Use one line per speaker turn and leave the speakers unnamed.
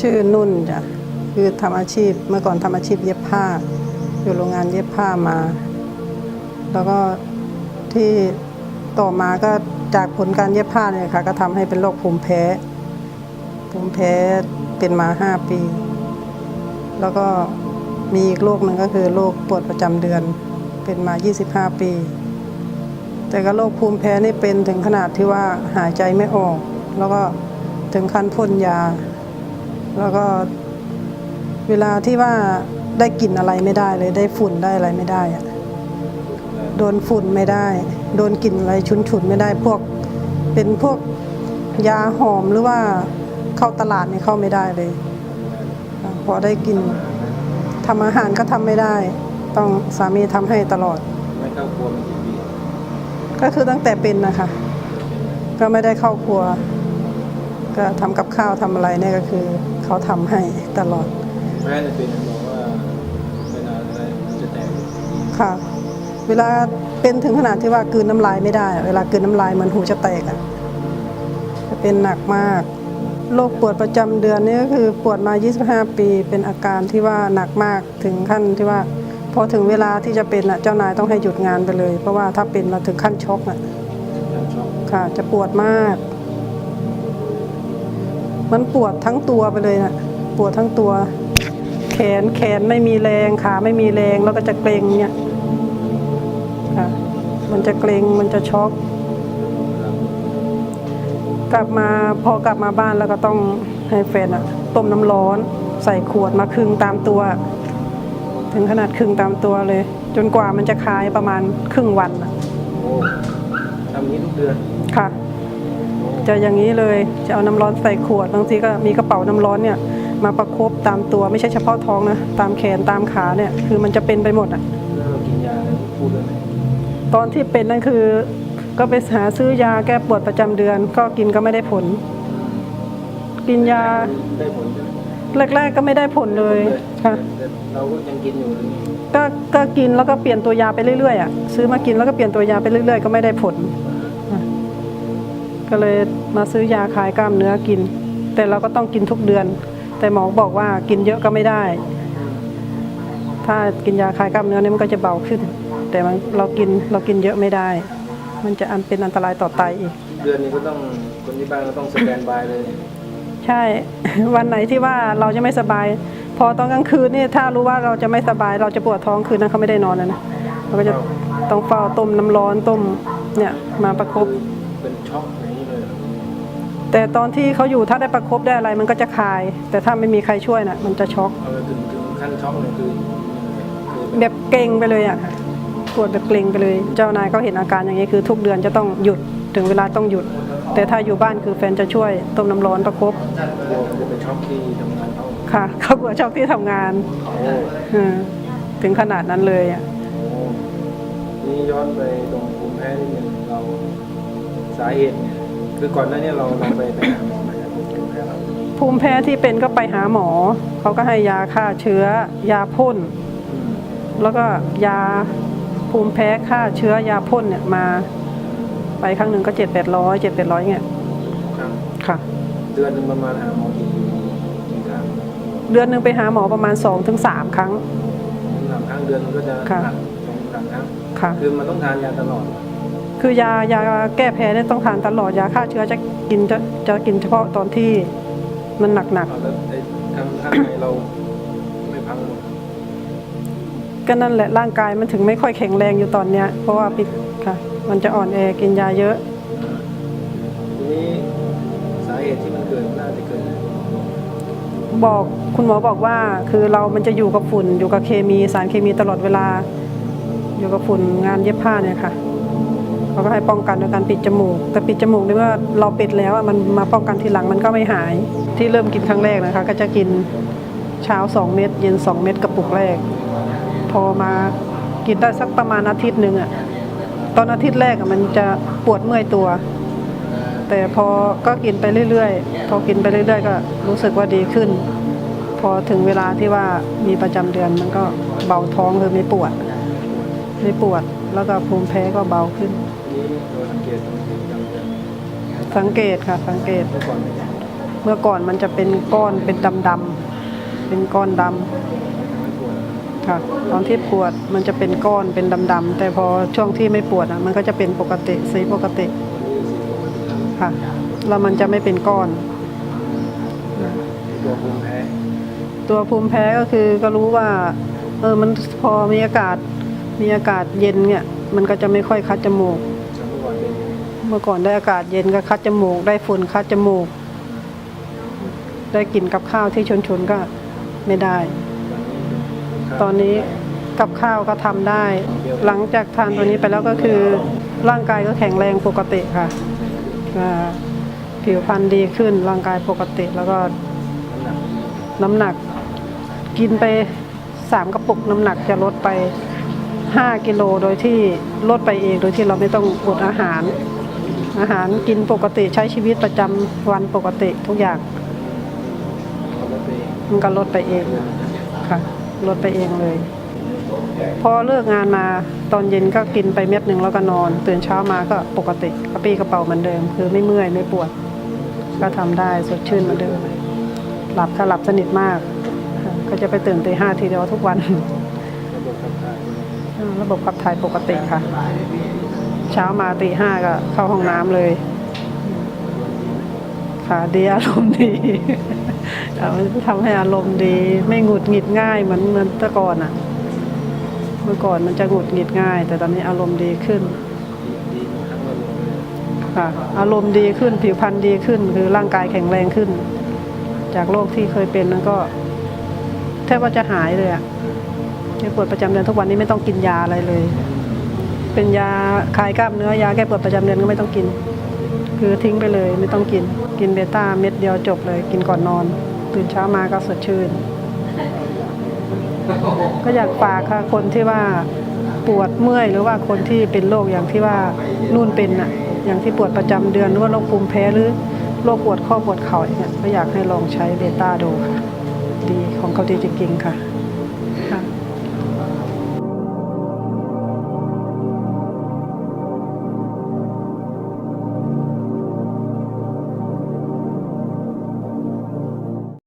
ชื่อนุ่นจ้ะคือทำอาชีพเมื่อก่อนทำอาชีพเย็บผ้า อยู่โรงงานเย็บผ้ามา แล้วก็ที่ต่อมาก็จากผลการเย็บผ้าเนี่ยค่ะ ก็ทำให้เป็นโรคภูมิแพ้ ภูมิแพ้เป็นมาห้าปี แล้วก็มีอีกโรคหนึ่งก็คือโรคปวดประจำเดือนเป็นมา 25 ปี แต่ก็โรคภูมิแพ้นี่เป็นถึงขนาดที่ว่าหายใจไม่ออก แล้วก็ถึงขั้นพ่นยา แล้วก็เวลาที่ว่าได้กลิ่นอะไรไม่ได้เลยได้ฝุ่นได้อะไรไม่ได้อะโดนฝุ่นไม่ได้ โดนกลิ่นอะไรชุนๆไม่ได้พวก เป็นพวกยาหอมหรือว่าเข้าตลาดนี่เข้าไม่ได้เลยอะพอได้กินทำอาหารก็ทำไม่ได้ ต้องสามีทำให้ตลอด
ไม่เข้าครัวมากี่ปี
ก็คือตั้งแต่เป็นนะคะ ก็ไม่ได้เข้าครัว ก็ทำกับ ข้าวทำอะไรเนี่ยก็คือ เขาทำให้ตลอด
แพ้เนี่ยเป็นบอกว่าเวลาอะไรมันจะแตก
ค่ะ เวลาเป็นถึงขนาดที่ว่ากลืนน้ำลายไม่ได้อะเวลากลืนน้ำลายเหมือนหูจะแตกอะจะเป็นหนักมากโรคปวดประจำเดือนนี่ก็คือปวดมา 25 ปีเป็นอาการที่ว่าหนักมากถึงขั้นที่ว่าพอถึงเวลาที่จะเป็นอะเจ้านายต้องให้หยุดงานไปเลย เพราะว่าถ้าเป็นมาถึงขั้นช็อกอะ
การช็อก
ค่ะจะปวดมาก มันปวดทั้งตัวไปเลยนะปวดทั้งตัว แขนแขนไม่มีแรงขาไม่มีแรงแล้วก็จะเกร็งเนี่ยค่ะ มันจะเกร็งมันจะช็อก
ครับ
กลับมาพอกลับมาบ้านแล้วก็ต้องให้แฟนอะต้มน้ำร้อน ใส่ขวดมาครึ่งตามตัว ถึงขนาดครึ่งตามตัวเลย จนกว่ามันจะคลายประมาณครึ่งวันอะ
โอ้ทำอย่างนี้ทุกเดือน
ค่ะ
โอ้
จะอย่างนี้เลยจะเอาน้ำร้อนใส่ขวดบางทีก็มีกระเป๋าน้ำร้อนเนี่ยมาประคบตามตัวไม่ใช่เฉพาะท้องนะตามแขนตามขาเนี่ยคือมันจะเป็นไปหมดอะ
แล้วเรากินยาอะไรพูดได้ไหม
ตอนที่เป็นนั่นคือก็ไปหาซื้อยาแก้ปวดประจำเดือน ก็กินก็ไม่ได้ผล กินยา
ได้ผลใช่ไหม
แรกๆก็ไม่ได้ผลเลยค่ะ
แต่เราก็ยังกินอยู่หรือไง
ก็ก็กินแล้วก็เปลี่ยนตัวยาไปเรื่อยๆอะซื้อมากินแล้วก็เปลี่ยนตัวยาไปเรื่อยๆ ก็ไม่ได้ผล ก็เลยมาซื้อยาคลายกล้ามเนื้อกิน แต่เราก็ต้องกินทุกเดือน แต่หมอบอกว่ากินเยอะก็ไม่ได้ ถ้ากินยาคลายกล้ามเนื้อเนี่ยมันก็จะเบาขึ้น แต่มันเรากินเรากินเยอะไม่ได้ มันจะอันเป็นอันตรายต่อไตอีก
เดือนนี้ก็ต้องคนที่บ้านก็ต้องสแตนบายเลย
ใช่ วันไหนที่ว่าเราจะไม่สบาย พอตอนกลางคืนนี่ถ้ารู้ว่าเราจะไม่สบาย เราจะปวดท้องคืนนั้นเขาไม่ได้นอนนะนะเราก็จะต้องเฝ้าต้มน้ำร้อนต้มเนี่ยมาประคบ
เป็น ช็อกอย่างนี้เลยเหรอ
แต่ตอนที่เขาอยู่ถ้าได้ประคบได้อะไรมันก็จะคลาย แต่ถ้าไม่มีใครช่วยน่ะ มันจะช็อก
เอาถึงถึงขั้นช็อกเลยคือคือ
แบบเกร็งไปเลยอะปวดแบบเกร็งไปเลย เจ้านายก็เห็นอาการอย่างนี้คือทุกเดือนจะต้องหยุดถึงเวลาต้องหยุด แต่ถ้าอยู่บ้านคือแฟนจะช่วยต้มน้ำร้อนประคบ
กลัวมันจะไปช็อกที่ทำงานเขา
ค่ะ เขากลัวช็อกที่ทำงาน
โอ้
อืมถึงขนาดนั้นเลยอะ
โอ้นี่ย้อนไปตรงภูมิแพ้นิดนึงเรา สาเหตุเนี่ยคือก่อนหน้านี้เราเราไปไปหาหมอไหมครับภูมิแพ้เรา
ภูมิแพ้ที่เป็นก็ไปหาหมอ เขาก็ให้ยาฆ่าเชื้อ ยาพ่น
อืม
แล้วก็ยาภูมิแพ้ฆ่าเชื้อยาพ่นเนี่ยมา ไปครั้งหนึ่งก็เจ็ดแปดร้อยเจ็ดแปดร้อยเงี้ย
ครับ
ค่ะ
เดือนหนึ่งประมาณหาหมอกี่กี่ครั้ง
เดือนหนึ่งไปหาหมอประมาณสองถึงสามครั้ง
สามครั้งเดือนมันก็จะ
ค่ะ
หนักสองสามครั้ง
ค่ะ
คือมันต้องทานยาตลอด
คือยายาแก้แพ้เนี่ยต้องทานตลอดยาฆ่าเชื้อจะกินจะจะกินเฉพาะตอนที่มันหนัก
เอาแล้วไอ้ข้างข้างในเราไม่พังหมด
ๆก็นั่นแหละร่างกายมันถึงไม่ค่อยแข็งแรงอยู่ตอนเนี้ย เพราะว่าปิดค่ะ มันจะอ่อนแอกินยาเยอะ
ทีนี้สาเหตุที่มันเกิดน่าจะเกิดจาก
บอกคุณหมอบอกว่าคือเรามันจะอยู่กับฝุ่นอยู่กับเคมีสารเคมีตลอดเวลา อยู่กับฝุ่นงานเย็บผ้าเนี่ยค่ะ เขาก็ให้ป้องกันด้วยการปิดจมูก แต่ปิดจมูกนี่ว่าเราปิดแล้วอะมันมาป้องกันทีหลังมันก็ไม่หาย ที่เริ่มกินครั้งแรกนะคะ ก็จะกินเช้า 2 เม็ดเย็น 2 เม็ดกระปุกแรก พอมากินได้สักประมาณอาทิตย์หนึ่งอะตอนอาทิตย์แรกอะมันจะปวดเมื่อยตัว แต่พอก็กินไปเรื่อยๆ พอกินไปเรื่อยๆ ก็รู้สึกว่าดีขึ้น พอถึงเวลาที่ว่ามีประจำเดือนมันก็เบาท้องคือไม่ปวด ไม่ปวดแล้วก็ภูมิแพ้ก็เบาขึ้น
นี้เราสังเกตตรงที่จำเป็น
สังเกตค่ะ สังเกต
เมื่อก่อนไม่
มื่อก่อนมันจะเป็นก้อนเป็นดำๆเป็นก้อนดำ
ไม่ปวด
ค่ะ ตอนที่ปวดมันจะเป็นก้อนเป็นดำๆแต่พอช่วงที่ไม่ปวดอะมันก็จะเป็นปกติสีปกติ
นี่สีปกติแล้ว
ค่ะแล้วมันจะไม่เป็นก้อน
ตัวภูมิแพ้
ตัวภูมิแพ้ก็คือก็รู้ว่า เออมันพอมีอากาศมีอากาศเย็นเนี่ย มันก็จะไม่ค่อยคัดจมูก
สมัยก่อน เมื่
อก่อนได้อากาศเย็นก็คัดจมูก ได้ฝุ่นคัดจมูก ได้กลิ่นกับข้าวที่ชนๆก็ไม่ได้ ตอนนี้กับข้าวก็ทำได้ หลังจากทานตัวนี้ไปแล้วก็คือร่างกายก็แข็งแรงปกติค่ะผิวพรรณดีขึ้นร่างกายปกติแล้วก็
น้ำหนัก
น้ำหนักกินไปสามกระปุกน้ำหนักจะลดไป5กิโลโดยที่ลดไปเองโดยที่เราไม่ต้องอดอาหาร อาหารกินปกติใช้ชีวิตประจำวันปกติทุกอย่างมันก็ลดไปเองค่ะลดไปเองเลย พอเลิกงานมาตอนเย็นก็กินไปเม็ดหนึ่งแล้วก็นอน ตื่นเช้ามาก็ปกติกระปี้กระเป๋าเหมือนเดิม คือไม่เมื่อยไม่ปวด ก็ทำได้สดชื่นเหมือนเดิม หลับก็หลับสนิทมาก ก็จะไปตื่นตีห้าทีเดียวทุกวัน
ระบบขับถ่าย
ปกติค่ะ เช้ามาตีห้าก็เข้าห้องน้ำเลย ค่ะดีอารมณ์ดีมันทำให้อารมณ์ดี ไม่หงุดหงิดง่ายเหมือนเหมือนแต่ก่อนอะ เมื่อก่อนมันจะหงุดหงิดง่าย แต่ตอนนี้อารมณ์ดีขึ้นค่ะ อารมณ์ดีขึ้นผิวพรรณดีขึ้น คือร่างกายแข็งแรงขึ้น จากโรคที่เคยเป็นนั้นก็แทบว่าจะหายเลยอะปวดประจำเดือนทุกวันนี้ไม่ต้องกินยาอะไรเลย เป็นยาคลายกล้ามเนื้อยาแก้ปวดประจำเดือนก็ไม่ต้องกิน คือทิ้งไปเลยไม่ต้องกิน กินเบต้าเม็ดเดียวจบเลย กินก่อนนอน ตื่นเช้ามาก็สดชื่น ก็อยากฝากค่ะคนที่ว่าปวดเมื่อยหรือว่าคนที่เป็นโรคอย่างที่ว่านู่นเป็นน่ะอย่างที่ปวดประจำเดือนหรือว่าโรคภูมิแพ้หรือโรคปวดข้อปวดเข่าอย่างเงี้ยก็อยากให้ลองใช้เบต้าดูค่ะดีของเขาดีจริงๆค่ะ